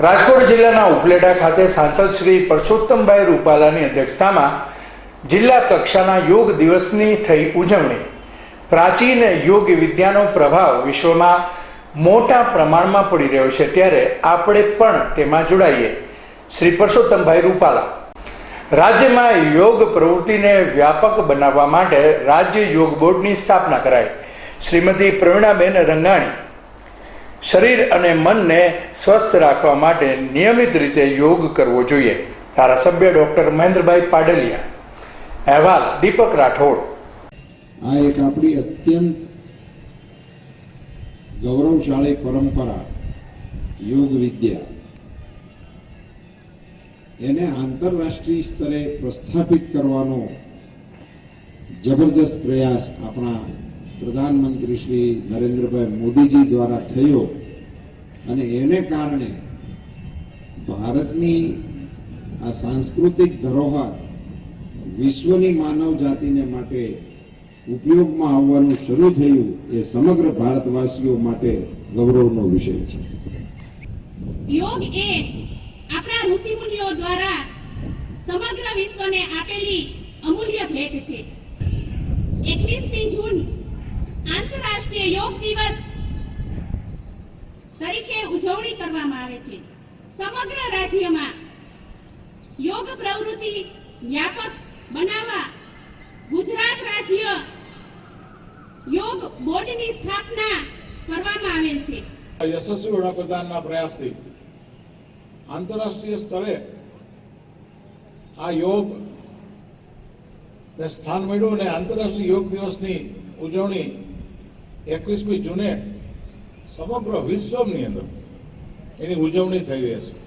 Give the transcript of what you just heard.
રાજકોટ જિલ્લાના ઉપલેટા ખાતે સાંસદ શ્રી પરસોત્તમભાઈ રૂપાલાની અધ્યક્ષતામાં જિલ્લા કક્ષાના યોગ દિવસની થઈ ઉજવણી. પ્રાચીન યોગ વિદ્યાનો પ્રભાવ વિશ્વમાં મોટા પ્રમાણમાં પડી રહ્યો છે. ત્યારે આપણે પણ તેમાં જોડાઈએ. શ્રી પરસોત્તમભાઈ રૂપાલા. રાજ્યમાં યોગ પ્રવૃત્તિને વ્યાપક બનાવવા માટે રાજ્ય યોગ બોર્ડની સ્થાપના કરાઈ. શ્રીમતી પ્રવીણાબેન રંગાણી. શરીર અને મનને સ્વસ્થ રાખવા માટે નિયમિત રીતે યોગ કરવો જોઈએ. ધારાસભ્ય ડોક્ટર મહેન્દ્રભાઈ પાડલિયા. અહેવાલ દીપક રાઠોડ. આ એક આપણી અત્યંત ગૌરવશાળી પરંપરા, યોગ વિદ્યા. એને આંતરરાષ્ટ્રીય સ્તરે પ્રસ્થાપિત કરવાનો જબરજસ્ત પ્રયાસ આપણા પ્રધાનમંત્રી શ્રી નરેન્દ્રભાઈ મોદીજી દ્વારા થયો અને એને કારણે ભારતની આ સાંસ્કૃતિક ધરોહર વિશ્વની માનવ જાતિને માટે ઉપયોગમાં આવવાનું શરૂ થયું એ સમગ્ર ભારતવાસીઓ માટે ગૌરવનો વિષય છે. યોગ એ આપણા ઋષિમુનિઓ દ્વારા સમગ્ર વિશ્વને આપેલી અમૂલ્ય ભેટ છે. એકવીસમી જૂન આંતરરાષ્ટ્રીય યોગ દિવસ તરીકે ઉજવણી કરવામાં આવે છે. સમગ્ર રાજ્યમાં યોગ પ્રવૃત્તિ વ્યાપક બનાવવા ગુજરાત રાજ્ય યોગ બોર્ડની સ્થાપના કરવામાં આવેલ છે. યશસ્વી વડાપ્રધાનના પ્રયાસથી આંતરરાષ્ટ્રીય સ્તરે આ યોગ સ્થાન મળ્યું અને આંતરરાષ્ટ્રીય યોગ દિવસની ઉજવણી એકવીસમી જૂને સમગ્ર વિશ્વની અંદર એની ઉજવણી થઈ રહી છે.